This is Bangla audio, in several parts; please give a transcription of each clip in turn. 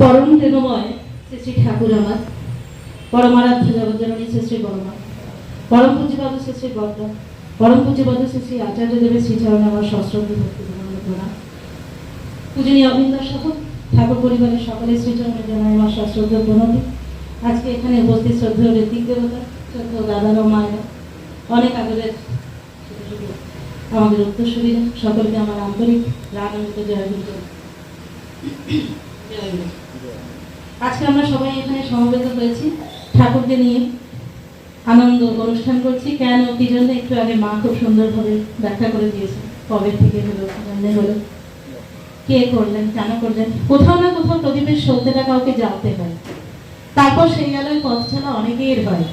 পরম প্রেমময় শ্রী শ্রী ঠাকুর আমার, পরমারাধ্য জগজ্জননী শ্রী শ্রী বর্মা পরম পূজ্যপাদ শ্রী শ্রী বর্দা পরম পূজ্যপাদ শ্রী শ্রী আচার্য দেবের শ্রীচরণে আমার সশ্রদ্ধ ভক্তি পূজনীয় অবিন্দা সহ, ঠাকুর পরিবারের সকলের শ্রীচরণে জানাই আমার সশ্রদ্ধ প্রণতি। আজকে এখানে উপস্থিত শ্রদ্ধেয় ঋতিক দেবতা, শ্রদ্ধেয় দাদারা মায়েরা, অনেক ছোট আমাদের উত্তরসূরীরা, সকলকে আমার আন্তরিক, রাগান্বিত জয় আজকে আমরা সবাই এখানে সমবেত হয়েছি। ঠাকুরকে নিয়ে আনন্দ অনুষ্ঠান করছি। কেন, কি জন্য? একটু আগে মা খুব সুন্দরভাবে ব্যাখ্যা করে দিয়েছে। কবে থেকে হলো জন্মে হলো? কে করলেন, কেন করলেন? কোথাও না কোথাও প্রদীপের সলতেটা কাউকে জানতে হয়। তারপর সেই আলোয় পথ চলা অনেকের হয়।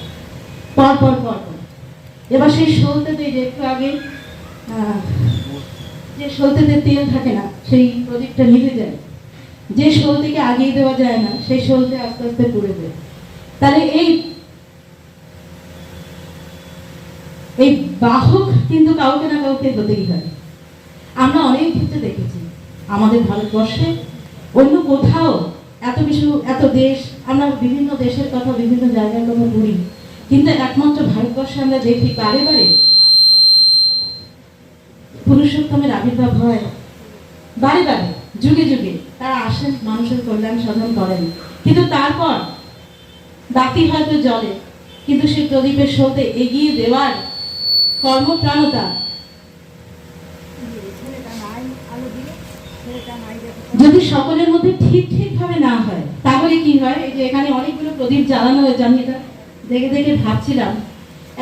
পর পর পর এবার সেই সলতেতে যে একটু আগে যে সলতেতে তেল থাকে না, সেই প্রদীপটা নিভে যায়। যে শোলটিকে আগিয়ে দেওয়া যায় না, সেই শোলতে আস্তে আস্তে পুড়ে যায়। তাহলে এই এই বাহক কিন্তু কাউকে না কাউকে হতেই হয়। আমরা অনেক ক্ষেত্রে দেখেছি, আমাদের ভারতবর্ষে অন্য কোথাও এত কিছু, এত দেশ, আমরা বিভিন্ন দেশের কথা, বিভিন্ন জায়গার কথা বলি, কিন্তু একমাত্র ভারতবর্ষে আমরা দেখি বারে বারে পুরুষোত্তমের আবির্ভাব হয়। বারে বারে, যুগে যুগে। তারা আসেন, মানুষের কল্যাণ সাধন করেন। কিন্তু তারপর বাতি হয়তো জলে কিন্তু সেই প্রদীপের শোতে এগিয়ে দেওয়ার কর্মপ্রাণতা যদি সকলের মধ্যে ঠিক ঠিক ভাবে না হয়, তাহলে কি হয়? এই যে এখানে অনেকগুলো প্রদীপ জ্বালানো হয়েছে, আমি এটা দেখে দেখে ভাবছিলাম।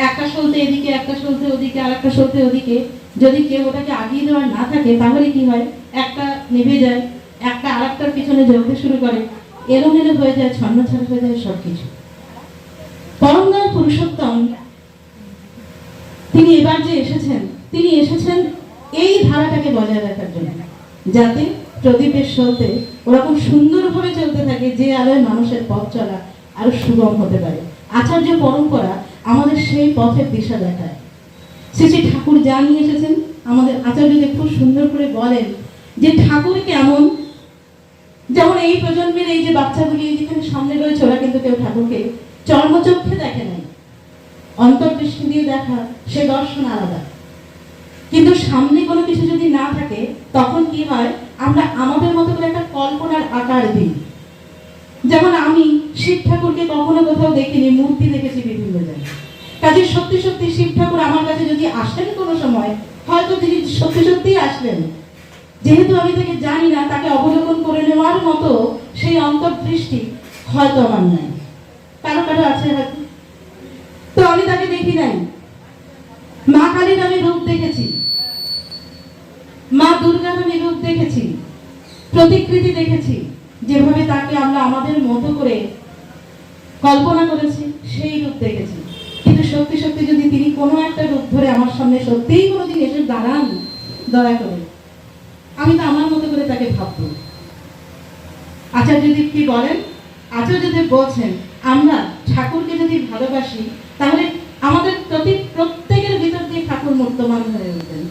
একটা সলতে এদিকে, একটা সলতে ওদিকে, আর একটা সলতে ওদিকে। যদি কেউ ওটাকে আগিয়ে দেওয়ার না থাকে, তাহলে কি হয়? একটা নেভে যায়। একটা আর একটার পিছনে জ্বলতে শুরু করে। এলোমেলো হয়ে যায় ছন্নছাড় হয়ে যায় সবকিছু। পরমদয়াল পুরুষোত্তম, তিনি এবার যে এসেছেন, তিনি এসেছেন এই ধারাটাকে বজায় রাখার জন্য। যাতে প্রদীপের সলতে ওরকম সুন্দরভাবে চলতে থাকে, যে আলোয় মানুষের পথ চলা আরও সুগম হতে পারে। আচার্য পরম্পরা আমাদের সেই পথের দিশা দেখায়। শ্রী শ্রী ঠাকুর যা নিয়ে এসেছেন, আমাদের আচার্যকে খুব সুন্দর করে বলেন যে ঠাকুর কেমন যেমন এই প্রজন্মের এই যে বাচ্চাগুলি যেখানে সামনে রয়েছে, ওরা কিন্তু কেউ ঠাকুরকে চর্মচক্ষে দেখে নাই। অন্তর্দৃষ্টি দিয়ে দেখা, সে দর্শন আলাদা। কিন্তু সামনে কোনো কিছু যদি না থাকে, তখন কি হয়? আমরা আমাদের মতো করে একটা কল্পনার আকার দিই। যেমন আমি শিব ঠাকুরকে কখনো কোথাও দেখিনি, মূর্তি দেখেছি বিভিন্ন জায়গায়। কাজে সত্যি সত্যি শিব ঠাকুর আমার কাছে যদি আসেন কোনো সময়, হয়তো তিনি সত্যি সত্যি আসলেন। যেহেতু আমি তাকে জানি না, তাকে অবলোকন করে নেওয়ার মতো সেই অন্তর্দৃষ্টি হয়তো আমার নাই। কারও কারও আছে হয়তো। তো আমি তাকে দেখি নাই। মা কালীর আমি রূপ দেখেছি। মা দুর্গার আমি রূপ দেখেছি। প্রতিকৃতি দেখেছি। যেভাবে তাকে আমরা আমাদের মতো করে কল্পনা করেছি, সেই রূপ দেখেছি। কিন্তু সত্যি সত্যি যদি তিনি কোনো একটা রূপ ধরে আমার সামনে সত্যিই কোনোদিন এসে দাঁড়ান, দয়া করে। আমি তো আমার মতো করে তাকে ভাববো। আচার্যদেব কি বলেন আচার্যদেব বলছেন আমরা ঠাকুরকে যদি ভালোবাসি, তাহলে আমাদের প্রতি প্রত্যেকের ভিতর দিয়ে ঠাকুর মূর্তমান হয়ে উঠবেন।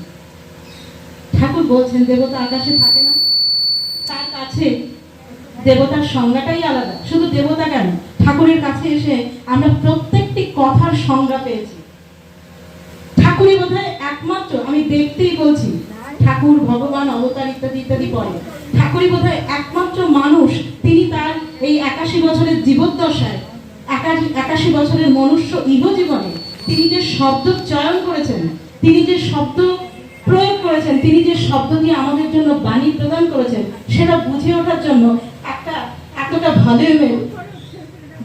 ঠাকুর বলছেন, দেবতা আকাশে থাকে না। তার কাছে দেবতার সংজ্ঞাটাই আলাদা। শুধু দেবতা কেন? ঠাকুরের কাছে এসে আমরা প্রত্যেকটি কথার সংজ্ঞা পেয়েছি। ঠাকুরই বোধহয় একমাত্র, আমি দেখতেই বলছি ঠাকুর ভগবান অবতার ইত্যাদি ইত্যাদি পরে ঠাকুরই বোধহয় একমাত্র মানুষ, তিনি তার এই একাশি বছরের জীবদ্দশায়, একাশি বছরের মনুষ্য ইহ জীবনে তিনি যে শব্দ চয়ন করেছেন, তিনি যে শব্দ প্রয়োগ করেছেন, তিনি যে শব্দ দিয়ে আমাদের জন্য বাণী প্রদান করেছেন, সেটা বুঝে ওঠার জন্য একটা এতটা ভলিউমের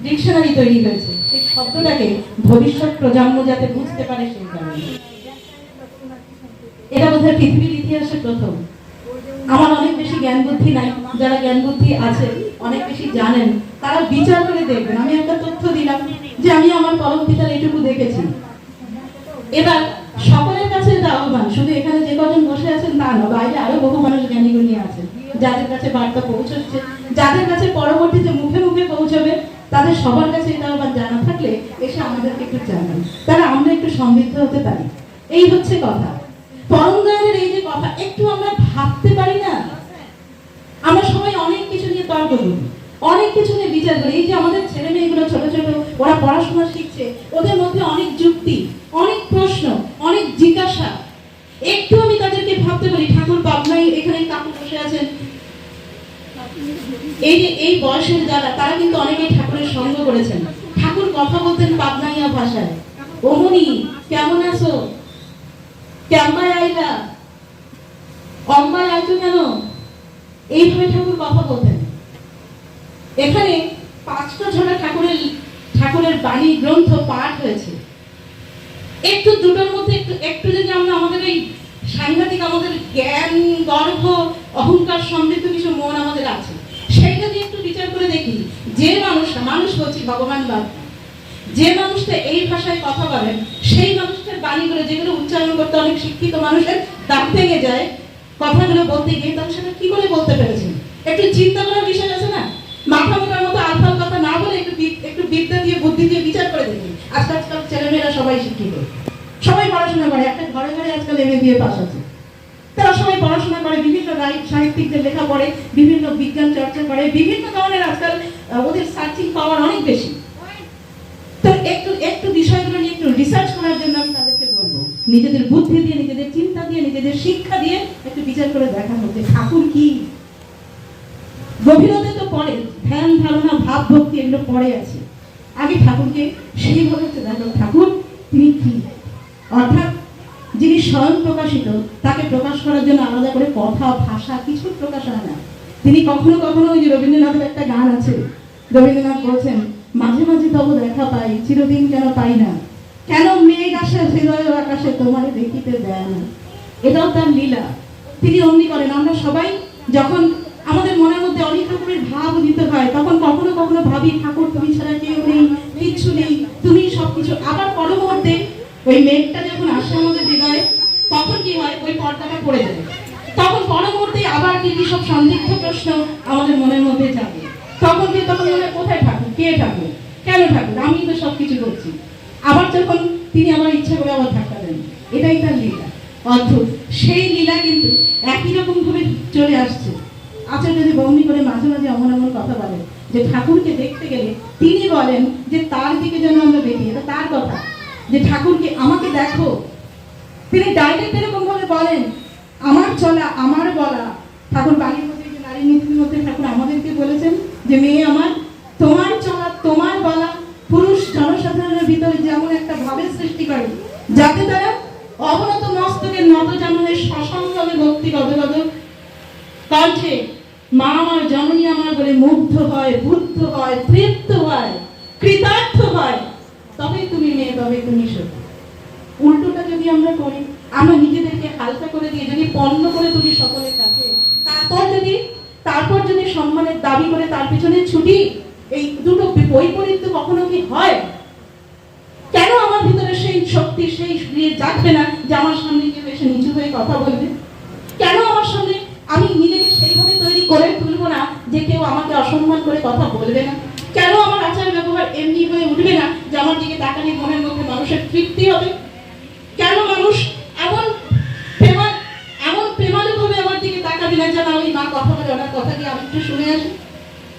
ডিকশনারি তৈরি হয়েছে। সেই শব্দটাকে ভবিষ্যৎ প্রজন্ম যাতে বুঝতে পারে সেই কারণে। এটা বোধহয় পৃথিবীর ইতিহাসে প্রথম। আমার অনেক বেশি জ্ঞান বুদ্ধি নাই। যারা জ্ঞান বুদ্ধি আছে, অনেক বেশি জানেন। তারা বিচার করে দেখবেন। আমি একটা তথ্য দিলাম যে আমি আমার পরম পিতার এটুকু দেখেছি। এবার সকলের কাছে এটা আহ্বান, শুধু এখানে যে কজন বসে আছেন তা না, বাইরে আরও বহু মানুষ জ্ঞানী গুণী আছেন যাদের কাছে বার্তা পৌঁছচ্ছে, যাদের কাছে পরবর্তীতে মুখে মুখে পৌঁছবে, তাদের সবার কাছে এটা আবার জানা থাকলে এসে আমাদেরকে একটু জানান। তারা আমরা একটু সমৃদ্ধ হতে পারি। এই হচ্ছে কথা। দয়ালের এই যে কথা, একটু আমরা ভাবতে পারি না? আমরা সবাই অনেক কিছু নিয়ে তর্ক করি অনেক কিছু নিয়ে বিচার করি। এই যে আমাদের ছেলে মেয়েগুলো ছোট ছোট, ওরা পড়াশোনা শিখছে, ওদের মধ্যে অনেক যুক্তি, অনেক প্রশ্ন, অনেক জিজ্ঞাসা। একটু আমি তাদেরকে ভাবতে পারি, ঠাকুর পাবনাই এখানে কাকু বসে আছেন। এই যে এই বয়সের যারা, তারা কিন্তু অনেকেই ঠাকুরের সঙ্গ করেছেন। ঠাকুর কথা বলতেন পাবনাইয়া ভাষায়। ওমনি কেমন আছো? ক্যাম্বায় আইলা অম্বায় আইছো কেন? এইভাবে ঠাকুর কথা বলতেন। এখানে পাঁচটা ছটা ঠাকুরের ঠাকুরের বাণী, গ্রন্থ, পাঠ হয়েছে। একটু দুটোর মধ্যে একটু একটু যদি আমরা আমাদের এই সাংঘাতিক আমাদের জ্ঞান গর্ব অহংকার সমৃদ্ধ কিছু মন আমাদের আছে, সেইটা দিয়ে একটু বিচার করে দেখি, যে মানুষ মানুষ বলছি ভগবান বাদ যে মানুষটা এই ভাষায় কথা বলেন সেই মানুষটার বাণীগুলো যেগুলো উচ্চারণ করতে অনেক শিক্ষিত মানুষের দাঁত ভেঙে যায়, কথাগুলো বলতে গিয়ে তখন সেটা কি করে বলতে পেরেছেন একটু চিন্তা করার বিষয় আছে না? মাথা মোটার মতো আলফাল কথা না বলে একটু একটু বিদ্যা দিয়ে বুদ্ধি দিয়ে বিচার করে দেখুন। আজকাল আজকাল ছেলেমেয়েরা সবাই শিক্ষিত। সবাই পড়াশোনা করে, একটা ঘরে ঘরে আজকাল এমএ দিয়ে পাস আছে তারা সবাই পড়াশোনা করে, বিভিন্ন সাহিত্যিকদের লেখা পড়ে, বিভিন্ন বিজ্ঞান চর্চা করে, বিভিন্ন ধরনের আজকাল ওদের সার্চিং পাওয়ার অনেক বেশি। তো একটু একটু বিষয়গুলো নিয়ে একটু রিসার্চ করার জন্য আমি তাদেরকে বলব। নিজেদের বুদ্ধি দিয়ে, নিজেদের চিন্তা দিয়ে, নিজেদের শিক্ষা দিয়ে একটু বিচার করে দেখা হচ্ছে ঠাকুর কি। গভীরতে তো পড়ে, ধ্যান, ধারণা ভাব ভক্তি এগুলো পড়ে আছে। আগে ঠাকুরকে সেইভাবে দেখো ঠাকুর, তিনি কি? অর্থাৎ যিনি স্বয়ং প্রকাশিত, তাকে প্রকাশ করার জন্য আলাদা করে কথা, ভাষা কিছু প্রকাশ হয় না। তিনি কখনো কখনো ওই যে রবীন্দ্রনাথের একটা গান আছে, রবীন্দ্রনাথ বলছেন মাঝে মাঝে তবু দেখা পাই, চিরদিন কেন পাই না। কেন মেঘ আসে, হৃদয় আকাশে তোমারে দেখিতে দেয় না। এটাও তার লীলা। তিনি অমনি করেন, আমরা সবাই যখন আমাদের মনের মধ্যে অনেক রকমের ভাব উদিত হয়, তখন কখনো কখনো ভাবি, ঠাকুর, তুমি ছাড়া কেউ নেই, কিচ্ছু নেই, তুমি সবকিছু আবার পর মুহূর্তে ওই মেঘটা যখন আসে আমাদের হৃদয়ে, তখন কি হয়? ওই পর্দাটা পড়ে যাবে তখন পর মুহূর্তে আবার কি কি সব সন্দিগ্ধ প্রশ্ন আমাদের মনের মধ্যে যাবে তখন কি তখন মনে কোথায় কে ঠাকুর? কেন ঠাকুর? আমি তো সবকিছু করছি। আবার যখন তিনি আমার ইচ্ছা করে আবার ধাক্কা দেন, এটাই তার লীলা। অদ্ভুত। সেই লীলা কিন্তু একই রকম ভাবে চলে আসছে। আচার্য যদি বন্দি করে মাঝে মাঝে এমন এমন কথা বলেন, যে ঠাকুরকে দেখতে গেলে তিনি বলেন যে তার দিকে যেন আমরা দেখি এটা তার কথা, যে ঠাকুরকে আমাকে দেখো। তিনি ডাইরেক্ট এরকম ভাবে বলেন, আমার চলা, আমার বলা। ঠাকুর বাড়ির মধ্যে যে নারী নীতির মধ্যে ঠাকুর আমাদেরকে বলেছেন, যে মেয়ে আমার, তোমার তোমার বলা পুরুষ জনসাধারণের ভিতরে যেমন একটা ভাবের সৃষ্টি করে, যাতে তারা অবনত মস্তকে নত জাননের সসংগ্রামে ভক্তি গদগদ কণ্ঠে মা আমার জননী আমার বলে মুগ্ধ হয় বুদ্ধ হয়, তৃপ্ত হয়, কৃতার্থ হয়। তবে তুমি মেয়ে, তবে তুমি সত্যি উল্টোটা যদি আমরা করি, আমরা নিজেদেরকে হালকা করে দিয়ে যদি পণ্য করে তুলি সকলের কাছে, তারপর যদি তারপর যদি সম্মানের দাবি করে তার পিছনে ছুটি এই দুটো বৈপরীত্য কখনো কি হয়? কেন আমার ভিতরে সেই শক্তি, সেই ইয়ে জাগবে না যে আমার সামনে কেউ এসে নিচু হয়ে কথা বলবে? কেন আমার সামনে আমি নিজেকে সেইভাবে তৈরি করে তুলবো না যে কেউ আমাকে অসম্মান করে কথা বলবে না? কেন আমার আচার ব্যবহার এমনি হয়ে উঠবে না যে আমার দিকে তাকালে মনের মধ্যে মানুষের তৃপ্তি হবে? কেন মানুষ এমন প্রেমা এমন প্রেমালু ভাবে আমার দিকে তাকাবে না যেন ওই মা কথা বলে ওনার কথা কি আমি একটু শুনে আসি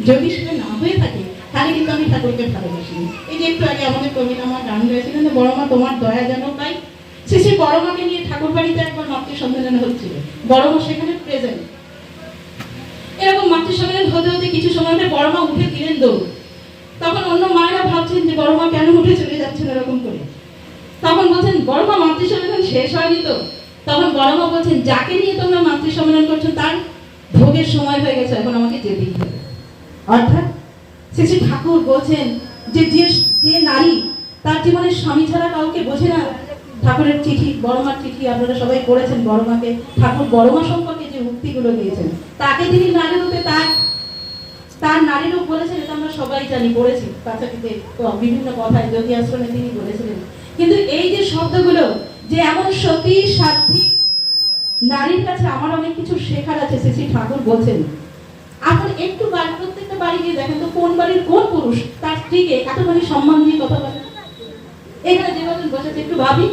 যদি সেটা না হয়ে থাকে, তাহলে কিন্তু আমি ঠাকুরকে ভালোবাসি। এই যে একটু আগে আমাদের কবিতা আমার গান গাইছিলেন যে, বড় মা, তোমার দয়া যেন পাই। সেই বড় মাকে নিয়ে ঠাকুর বাড়িতে একবার মাতৃ সম্মেলন হচ্ছিল। বড় মা সেখানে প্রেজেন্ট এরকম মাতৃ সম্মেলন হতে হতে কিছু সময় বড় মা উঠে দিলেন দৌড়। তখন অন্য মায়েরা ভাবছেন যে, বড় মা কেন উঠে চলে যাচ্ছেন এরকম করে? তখন বলছেন, বড় মা, মাতৃ সম্মেলন শেষ হয়নি তো? তখন বড় মা বলছেন, যাকে নিয়ে তোমরা মাতৃ সম্মেলন করছ, তার ভোগের সময় হয়ে গেছে, এখন আমাকে যেতেই অর্থাৎ শ্রী শ্রী ঠাকুর বলছেন যে যে নারী তার জীবনে স্বামী ছাড়া কাউকে বোঝে না, ঠাকুরের চিঠি, বড়মার চিঠি আপনারা সবাই পড়েছেন, বড়মাকে, ঠাকুর বড়মা সম্পর্কে যে উক্তিগুলো দিয়েছেন, তাকে তিনি নারী রূপে তার তার নারী রূপ বলেছেন, এটা আমরা সবাই জানি, পড়েছি বাচ্চাটিতে বিভিন্ন কথায় জ্যোতি আশ্রমে তিনি বলেছিলেন। কিন্তু এই যে শব্দগুলো, যে এমন সতী সাধ্বী নারীর কাছে আমার অনেক কিছু শেখার আছে শ্রী ঠাকুর বলছেন এখন একটু বাড়ি প্রত্যেকটা বাড়ি গিয়ে দেখেন তো কোন বাড়ির কোন পুরুষ তার স্ত্রীকে এতখানি সম্মান দিয়ে কথা বলে? এখানে যে কজন বসেছে একটু ভাবি।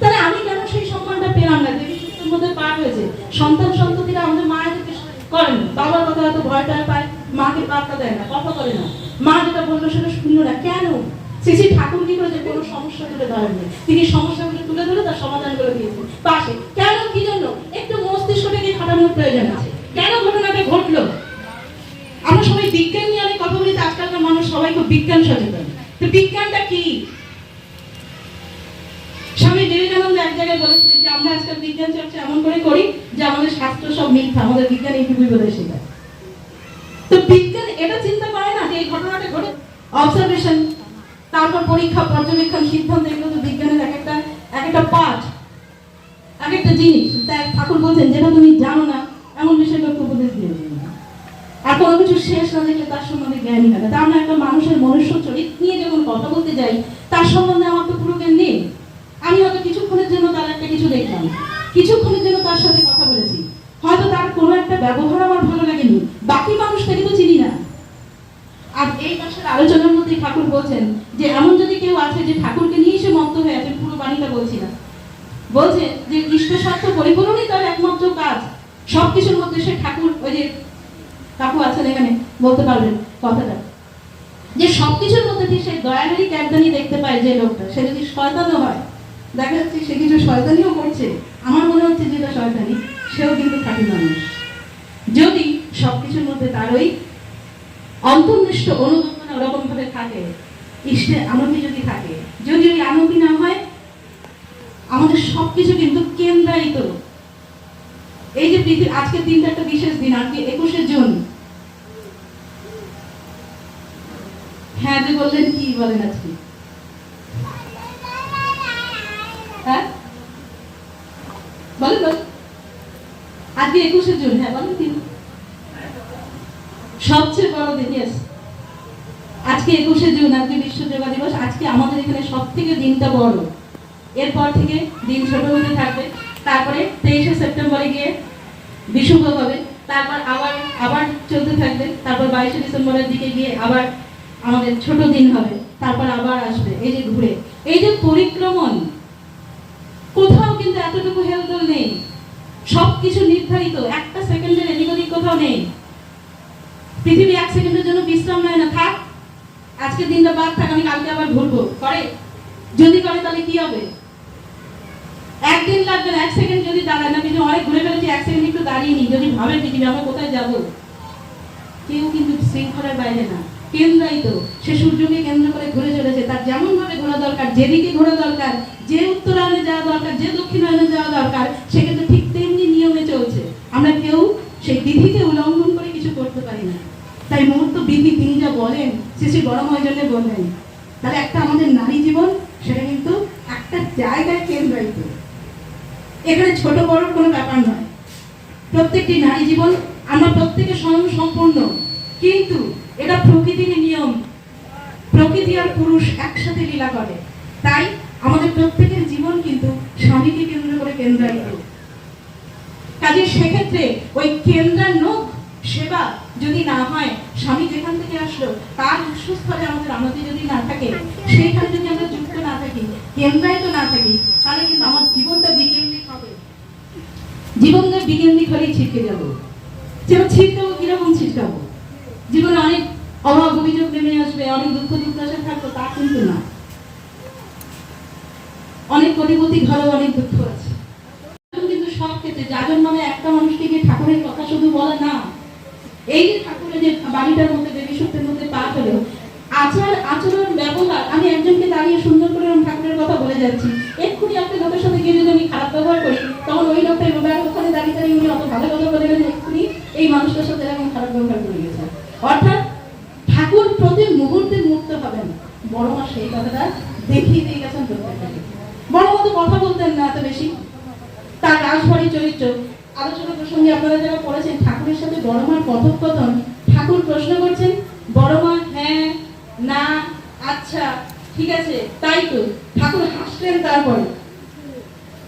তাহলে আমি কেন সেই সম্মানটা পেলাম না? দেবী সূত্রের মধ্যে পার হয়েছে। সন্তান সন্ততিরা আমাদের মায়েদেরকে করেন। বাবার কথা হয়তো ভয় টয় পায়, মাকে পাত্তা দেয় না, কথা বলে না। মা যেটা বলল সেটা শুনলো না। কেন? শ্রী ঠাকুর কি করেছে? কোনো সমস্যা তুলে ধরেননি তিনি সমস্যাগুলো তুলে ধরে তার সমাধান করে দিয়েছেন। পাশে। কেন? কি জন্য? একটু মস্তিষ্ক মস্তিষ্কটাকে খাটানোর প্রয়োজন আছে। কেন ঘটনাটা সবাই বিজ্ঞান নিয়ে অনেক কথা বলি আজকালকার মানুষ সবাই খুব বিজ্ঞান সচেতন। তো বিজ্ঞানটা কি? স্বামী বিবেকানন্দ এক জায়গায় বলেছিলেন যে, আমরা আজকাল বিজ্ঞান চর্চা এমন করে করি যে আমাদের সব মিথ্যা, আমাদের বিজ্ঞান এইটুকুই বোধহয় শেখায় তো বিজ্ঞান এটা চিন্তা করে না যে এই ঘটনাটা ঘটে অবজারভেশন তারপর পরীক্ষা, পর্যবেক্ষণ, সিদ্ধান্ত, এগুলো তো বিজ্ঞানের এক একটা এক একটা পার্ট এক একটা জিনিস। তাই ঠাকুর বলছেন, যেটা তুমি জানো না, এমন বিষয়গুলোকে উপদেশ দিয়ে। আর কোনো কিছু শেষ না দেখলে তার সম্বন্ধে জ্ঞানই থাকে তা আমরা একটা মানুষের মনুষ্য চরিত্র নিয়ে যখন কথা বলতে যাই, তার সম্বন্ধে আমার তো পুরো জ্ঞান নেই। আমি হয়তো কিছুক্ষণের জন্য তার একটা কিছু দেখলাম, কিছুক্ষণের জন্য তার সাথে কথা বলেছি। হয়তো তার কোনো একটা ব্যবহার আমার ভালো লাগেনি, বাকি মানুষ থেকে তো চিনি না। আর এই মাসের আলোচনার মধ্যে ঠাকুর বলছেন যে, এমন যদি কেউ আছে যে ঠাকুরকে নিয়ে সে মত্ত হয়ে আছে, পুরো বাণীটা বলছি না। বলছে যে, ইষ্ট স্বার্থ পরিপূরণই তার একমাত্র কাজ। সবকিছুর মধ্যে সে ঠাকুর ওই যে কাকু আছেন এখানে, বলতে পারবেন কথাটা। যে সবকিছুর মধ্যে দিয়ে সে দয়ালেরই ক্যাবদানি দেখতে পায় যে লোকটা। সে যদি শয়তানও হয়, দেখা যাচ্ছে সে কিছু শয়তানিও করছে। আমার মনে হচ্ছে যেটা শয়তানি, সেও কিন্তু খাঁটি মানুষ। যদি সবকিছুর মধ্যে তার ওই অন্তর্নিষ্ঠ ওরকম ভাবে থাকে, ইষ্টে আনন্দি যদি থাকে, যদি ওই আনন্দি না হয়, আমাদের সবকিছু কিন্তু কেন্দ্রায়িত। এই যে পৃথিবী আজকের দিনটা একটা বিশেষ দিন, আজকে একুশে জুন হ্যাঁ যে বললেন কি বলেন আজকে? এখানে সব থেকে দিনটা বড়। এরপর থেকে দিন ছোট হতে থাকবে। তারপরে তেইশে সেপ্টেম্বরে গিয়ে বিশুভ হবে। তারপর আবার আবার চলতে থাকবে। তারপর বাইশে ডিসেম্বরের দিকে গিয়ে আবার আমাদের ছোট দিন হবে, তারপর আবার আসবে, এই যে ঘুরে। এই যে পরিক্রমণ, কোথাও কিন্তু এতটুকু হেলদোল নেই। সবকিছু নির্ধারিত, একটা সেকেন্ডের এদিক ওদিক কোথাও নেই। পৃথিবী এক সেকেন্ডের জন্য বিশ্রাম নেয় না, থাক। আজকের দিনটা বাদ থাক, আমি কালকে আবার ঘুরবো। করে? যদি করে, তাহলে কি হবে? একদিন লাগবে না, এক সেকেন্ড যদি দাঁড়ায়। না কিন্তু অনেক ঘুরে ফেলেছি, এক সেকেন্ড একটু দাঁড়িয়ে নি। যদি ভাবে পৃথিবী আমরা কোথায় যাব? কেউ কিন্তু শৃঙ্খলার বাইরে না। কেন্দ্রায়িত। সে সূর্যকে কেন্দ্র করে ঘুরে চলেছে। তার যেমন ভাবে ঘোরা দরকার, যেদিকে ঘোরা দরকার, যে উত্তরায়ণে যাওয়া দরকার, যে দক্ষিণায়নে যাওয়া দরকার, সে কিন্তু ঠিক তেমনি নিয়মে চলছে। আমরা কেউ সেই বিধিকে উল্লঙ্ঘন করে কিছু করতে পারি না। তাই মুহূর্ত বিধি তিনি যা বলেন শ্রী শ্রী বড়ময় জন্য বললেন, তাহলে একটা আমাদের নারী জীবন, সেটা কিন্তু একটা জায়গায় কেন্দ্রায়িত। এখানে ছোট বড় কোনো ব্যাপার নয়। প্রত্যেকটি নারী জীবন আমরা প্রত্যেকে স্বয়ং সম্পূর্ণ। কিন্তু এটা প্রকৃতির নিয়ম। প্রকৃতি আর পুরুষ একসাথে লীলা করে। তাই আমাদের প্রত্যেকের জীবন কিন্তু স্বামীকে কেন্দ্র করে কেন্দ্রায়িত। কাজে সেক্ষেত্রে ওই কেন্দ্রান্নক সেবা যদি না হয়, স্বামী যেখান থেকে আসলো, তার উৎসস্থলে আমাদের আমাদের যদি না থাকে, সেইখানে যদি আমরা যুক্ত না থাকি, কেন্দ্রায়িত না থাকি, তাহলে কিন্তু আমার জীবনটা বিকেন্দ্রিক হবে। জীবনটা বিকেন্দ্রিক হলেই ছিটকে যাব। যেমন ছিটকাবো, কীরকম ছিটকাবো? জীবনে অনেক অভাব, অভিযোগ নেমে আসবে, অনেক দুঃখ, দুর্দশা থাকব তা কিন্তু না। অনেক কোটিপতি ঘরেও অনেক দুঃখ আছে। কিন্তু সব ক্ষেত্রে যাজন নামে একটা মানুষকে গিয়ে ঠাকুরের কথা শুধু বলে না, এই যে ঠাকুরের যে বাড়িটার মধ্যে, দেবী সত্যের মধ্যে পা হলো আচার, আচরণ, ব্যবহার, আমি একজনকে দাঁড়িয়ে সুন্দর করে ঠাকুরের কথা বলে যাচ্ছি, এক্ষুনি একটা লোকের সাথে গিয়ে যদি আমি খারাপ ব্যবহার করি, তখন ওই লোকটা ওখানে দাঁড়িয়ে দাঁড়িয়ে উনি অত ভালো কথা বলে গেলেন এক্ষুনি এই মানুষটার সাথে এরকম খারাপ ব্যবহার করে। অর্থাৎ ঠাকুর প্রতি মুহূর্তে মুক্ত হবেন। বড় মা সেই কথাটা দেখিয়ে দিয়ে গেছেন প্রত্যেকটাকে। বড় মতো কথা বলতেন না এত বেশি। তার রাজবাড়ি চরিত্র, আলোচনা প্রসঙ্গে আপনারা যারা পড়েছেন ঠাকুরের সাথে বড় মার কথোপকথন, ঠাকুর প্রশ্ন করছেন, বড় মা হ্যাঁ না আচ্ছা ঠিক আছে, তাই তো। ঠাকুর হাসলেন তারপরে।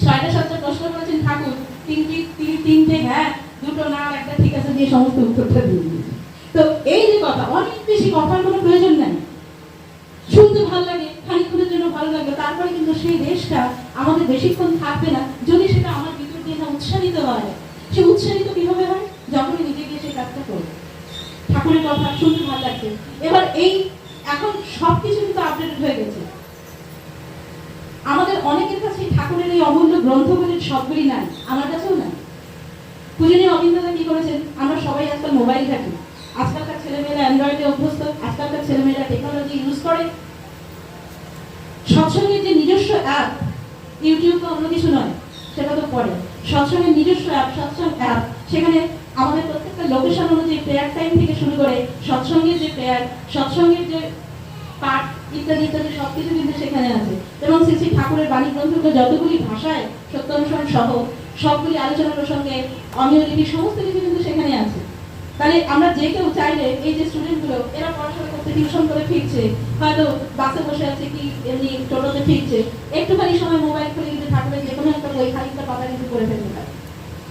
ছয়টা, সাতটা প্রশ্ন করেছেন ঠাকুর, তিনটি, তিনি, তিনটে হ্যাঁ দুটো না একটা ঠিক আছে দিয়ে সমস্ত উত্তরটা দিয়েছে তো এই যে কথা, অনেক বেশি কথার কোনো প্রয়োজন নাই। শুনতে ভালো লাগে খানিক্ষণের জন্য ভালো লাগবে তারপরে কিন্তু সেই দেশটা আমাদের বেশিক্ষণ থাকবে না, যদি সেটা আমার ভিতর দিয়ে না উৎসাহিত হয়। সে উৎসাহিত কীভাবে হয়? যখন নিজে গিয়ে সেই কাজটা করবে। ঠাকুরের কথা শুনতে ভালো লাগছে। এবার এই, এখন সবকিছু কিন্তু আপডেটেড হয়ে গেছে। আমাদের অনেকের কাছে ঠাকুরের এই অমূল্য গ্রন্থগুলির সবগুলি নাই, আমার কাছেও নাই। পূজনীয় অবিন্দতা কি করেছেন? আমরা সবাই আজকাল মোবাইল ঘাটি। আজকালকার ছেলেমেয়েরা অ্যান্ড্রয়েডে অভ্যস্ত আজকালকার ছেলেমেয়েরা টেকনোলজি ইউজ করে। সৎসঙ্গের যে নিজস্ব অ্যাপ ইউটিউব বা অন্য কিছু নয়, সেটা তো পরে। সৎসঙ্গের নিজস্ব অ্যাপ সৎসঙ্গ অ্যাপ সেখানে আমাদের প্রত্যেকটা লোকেশন অনুযায়ী প্রেয়ার টাইম থেকে শুরু করে সৎসঙ্গের যে প্রেয়ার সৎসঙ্গের যে পাঠ ইত্যাদি ইত্যাদি সব কিছু কিন্তু সেখানে আছে। এবং শ্রী শ্রী ঠাকুরের বাণী গ্রন্থগুলো যতগুলি ভাষায় সত্যানুসরণ সহ সবগুলি আলোচনা প্রসঙ্গে অমীয় লিপি সমস্ত কিছু কিন্তু সেখানে আছে। তাহলে আমরা যে কেউ চাইলে এই যে স্টুডেন্টগুলো এরা পড়াশোনা করতে টিউশন করে ফিরছে। হয়তো বাসে বসে আছে কি এমনি টোটোতে ফিরছে। একটুখানি সময় মোবাইল খুলে কিন্তু ঠাকুরের যে কোনো একটা বই, খানিকটা পাতা কিন্তু করে ফেলতে পারে।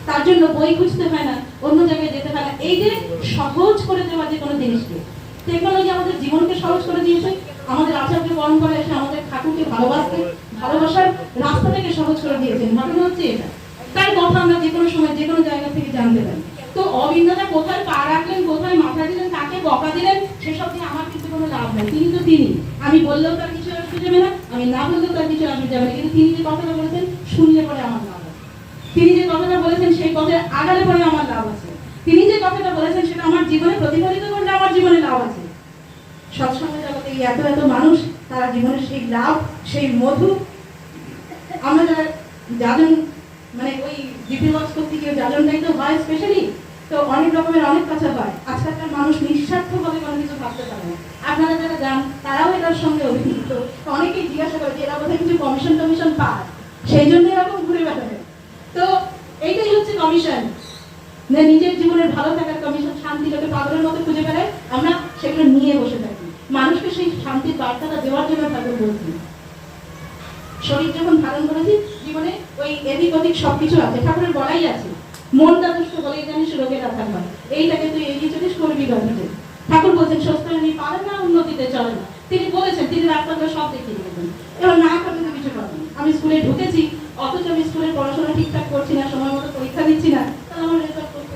তার জন্য বই খুঁজতে হয় না, অন্য জায়গায় যেতে হয় না। এই যে সহজ করে দেওয়া যে কোনো জিনিসকে। টেকনোলজি আমাদের জীবনকে সহজ করে দিয়েছে। আমাদের আচারকে আচার্য পরম্পরা এসে আমাদের ঠাকুরকে ভালোবাসতে, ভালোবাসার রাস্তাটাকে সহজ করে দিয়েছেন ঘটনা হচ্ছে এটা। তাই কথা আমরা যে কোনো সময় যে কোনো জায়গা থেকে জানতে পারি। তো অবিন্দতা কোথায় পা রাখলেন, কোথায় মাথা দিলেন, কাকে বকা দিলেন, সেসব নিয়ে আমার কিন্তু কোনো লাভ নাই। তিনি তো তিনি। আমি বললেও তার কিছু অসুবিধা যাবে না আমি না বললেও তার কিছু অসুবিধা যাবে না কিন্তু তিনি যে কথাটা বলেছেন, শুনলে পরে আমার লাভ আছে। তিনি যে কথাটা বলেছেন, সেই কথার আগালে পরে আমার লাভ আছে। তিনি যে কথাটা বলেছেন, সেটা আমার জীবনে প্রতিফলিত করলে আমার জীবনে লাভ আছে। সৎসঙ্গ জগতে এত এত মানুষ, তারা জীবনে সেই লাভ, সেই মধু, আমরা যারা যাজন মানে ওই জিপি বক্স গিয়ে যাজনটাই তো হয় স্পেশালি তো অনেক রকমের অনেক কথা হয়। আজকালকার মানুষ নিঃস্বার্থভাবে কোনো কিছু ভাবতে পারে না। আপনারা যারা যান, তারাও এটার সঙ্গে অভিযুক্ত অনেকেই জিজ্ঞাসা করে যে এরা বোধহয় কিছু কমিশন টমিশন পায়। সেই জন্য এরকম ঘুরে বেড়াবে তো এইটাই হচ্ছে কমিশন না নিজের জীবনের ভালো থাকার কমিশন শান্তি লোকে পাগলের মতো খুঁজে বেড়ায়, আমরা সেগুলো নিয়ে বসে থাকি। মানুষকে সেই শান্তির বার্তাটা দেওয়ার জন্য ঠাকুর বলছি শরীর যখন ধারণ করেছি, জীবনে ওই এদিক ওদিক সবকিছু আছে, ঠাকুরের বলাই আছে। মনটা দুষ্ট বলেই জানিস রোগের আধার হয়। এইটাকে তুই এগিয়ে চলিস করবি গতিতে ঠাকুর বলছেন সস্তায়নী পারেন না, উন্নতিতে চলে না তিনি বলেছেন, তিনি রাস্তাটা সব দেখিয়ে দিয়েছেন। এবার না করলে তো কিছু পাবেন আমি স্কুলে ঢুকেছি, অথচ আমি স্কুলের পড়াশোনা ঠিকঠাক করছি না, সময় মতো পরীক্ষা দিচ্ছি না, তাহলে আমার রেজাল্ট করতে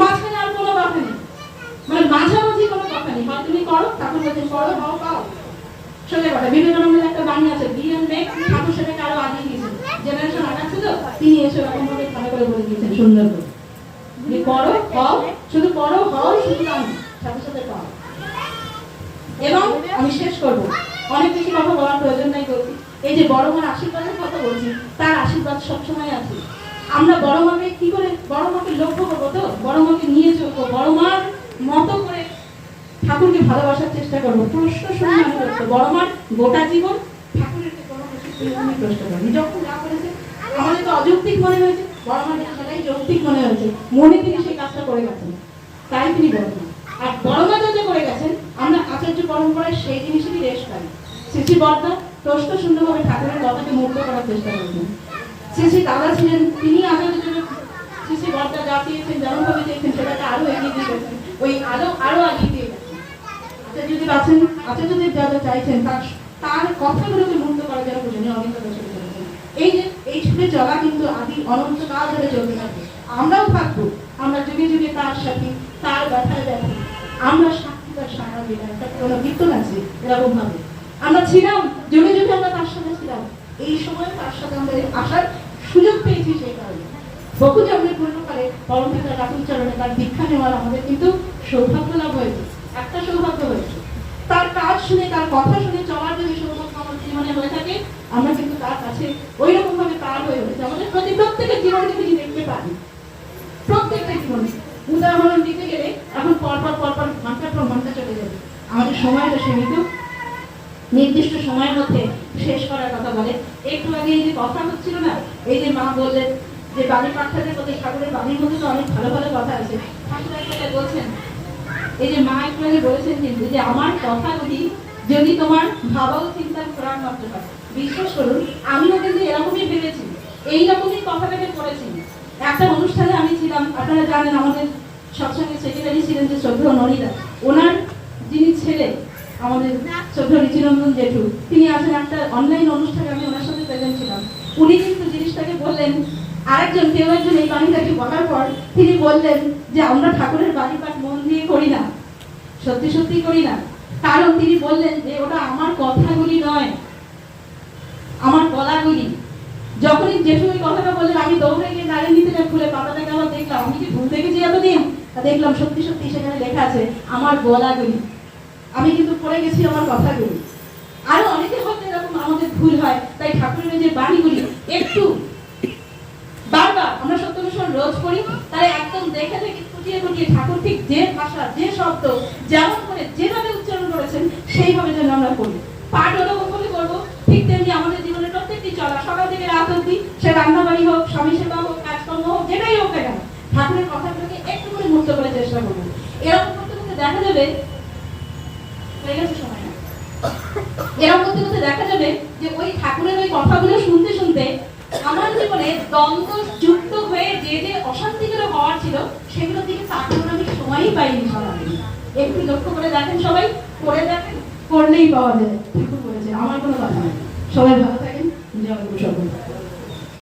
মাঝখানে আর কোনো কথা নেই। মানে মাঝামাঝি কোনো কথা নেই। হয় তুমি করো, ঠাকুর বলছেন, করো, হও, পাও। কথা বিবেকানন্দের একটা বাণী আছে ঠাকুর সেটাকে আরও দিয়েছেন। জেনারেশন তিনি এসে ভাবে ভালো করে বলে দিয়েছেন সুন্দর করে। করো হও শুধু করো হও শুধু নয়, সাথে পাও এবং আমি শেষ করব। অনেক বেশি কথা বলার প্রয়োজন নাই এই যে বড় মার আশীর্বাদের কথা বলছি তার আশীর্বাদ সবসময় আছে। আমরা বড় মাকে কি করে বড় মাকে লক্ষ্য করব তো? বড় মাকে নিয়ে চলবো। বড় মার মতো করে ঠাকুরকে ভালোবাসার চেষ্টা করব। প্রশ্ন শুনে আমি করতে বড় মার গোটা জীবন তিনি তাই আর আচার্য পরম্পরায় সেই রেশ পাই। শ্রী বর্দা প্রশ্ন করার চেষ্টা করেছেন। শ্রী শ্রী দাদা ছিলেন, তিনি আচার্য শ্রী বর্দা যা যেমন ভাবে চেয়েছেন, সেটাকে আরও এগিয়ে দিয়ে গেছেন। ওই আরও আরও এগিয়ে দিয়ে গেছেন আচার্যদেব আছেন আচার্যদেব যা চাইছেন, তার তার কথাগুলোকে মুক্ত দর্শন করেছেন এই যে, এই ছুটে চলা কিন্তু আদি ধরে চলতে থাকবে আমরাও থাকব, আমরা যুগে যুগে তার সাথে, তার ব্যথায় ব্যথা আমরা সাক্ষী তার সারা দিলাম কীর্তন আছে এরকম ভাবে আমরা ছিলাম, যুগে যুগে আমরা তার সাথে ছিলাম। এই সময় তার সাথে আমাদের আসার সুযোগ পেয়েছি সেই কারণে। বহু জন্মের পূর্ণকালে পরম পিতা চরণে তার দীক্ষা নেওয়ার আমাদের কিন্তু সৌভাগ্য লাভ হয়েছে। একটা সৌভাগ্য হয়েছে। তার কাজ শুনে, তার কথা শুনে চলার সীমিত নির্দিষ্ট সময়ের মধ্যে শেষ করার কথা বলে। একটু আগে এই যে কথা হচ্ছিল না, এই যে মা বললেন যে বাড়ির পাঠাদের মধ্যে ঠাকুরের বাড়ির মধ্যে তো অনেক ভালো ভালো কথা আছে। ঠাকুর বলছেন এই যে মা একটু বলেছেন কিন্তু যে আমার কথাগুলি যদি তোমার ভাবা ও চিন্তার খোরাক মাত্র হয়। বিশ্বাস করুন, আমিও কিন্তু এরকমই ভেবেছি, এইরকমই কথাটাকে করেছি। একটা অনুষ্ঠানে আমি ছিলাম, আপনারা জানেন আমাদের সৎসঙ্গে সেক্রেটারি ছিলেন যে শ্রদ্ধ নরিদা ওনার যিনি ছেলে, আমাদের শ্রদ্ধ ঋচিরঞ্জন জেঠু, তিনি আসেন একটা অনলাইন অনুষ্ঠানে আমি ওনার সাথে প্রেজেন্ট ছিলাম। উনি কিন্তু জিনিসটাকে বললেন, আরেকজন, কেউ একজন এই বাণীটাকে বলার পর তিনি বললেন যে আমরা ঠাকুরের বাড়ি পাঠ দিয়ে করি না। সত্যি সত্যি করি না। কারণ তিনি বললেন যে, ওটা আমার কথাগুলি নয়, আমার গলাগুলি। যখনই জেঠু ওই কথাটা বললেন, আমি দৌড়ে গিয়ে দাঁড়িয়ে নিতে যাই খুলে পাতাটাকে আবার দেখলাম। আমি কি ভুল দেখেছি এতদিন? দেখলাম সত্যি সত্যি সেখানে লেখা আছে, আমার গলাগুলি। আমি কিন্তু পড়ে গেছি আমার কথাগুলি। আরও অনেকে হয়তো এরকম আমাদের ভুল হয়, তাই ঠাকুরের যে বাণীগুলি, একটু বারবার আমরা সত্যমিশন রোজ করি তাই একদম দেখে দেখে খুঁটিয়ে ঠাকুর ঠিক যে ভাষা যে শব্দ যেমন করে যেভাবে উচ্চারণ করেছেন সেইভাবে যেন আমরা করি পাঠ ওরকম করে করব ঠিক তেমনি আমাদের জীবনে প্রত্যেকটি চলা সকাল থেকে রাত অব্দি সে রান্নাবাড়ি হোক স্বামী সেবা হোক কাজকর্ম হোক যেটাই হোক না কেন ঠাকুরের কথাগুলোকে একটু করে মুক্ত করে চেষ্টা করব এরকম করতে করতে দেখা যাবে হয়ে গেছে সময় না এরকম করতে করতে দেখা যাবে যে ওই ঠাকুরের ওই কথাগুলো শুনতে শুনতে আমার জীবনে দ্বন্দ্ব যুক্ত হয়ে যে যে অশান্তিগুলো হওয়ার ছিল সেগুলোর দিকে তাকানোর আমি সময়ই পাইনি সারাদিন একটু লক্ষ্য করে দেখেন সবাই, করে দেখেন? করলেই পাওয়া যায় ঠাকুর বলেছে আমার কোনো কথা নেই। সবাই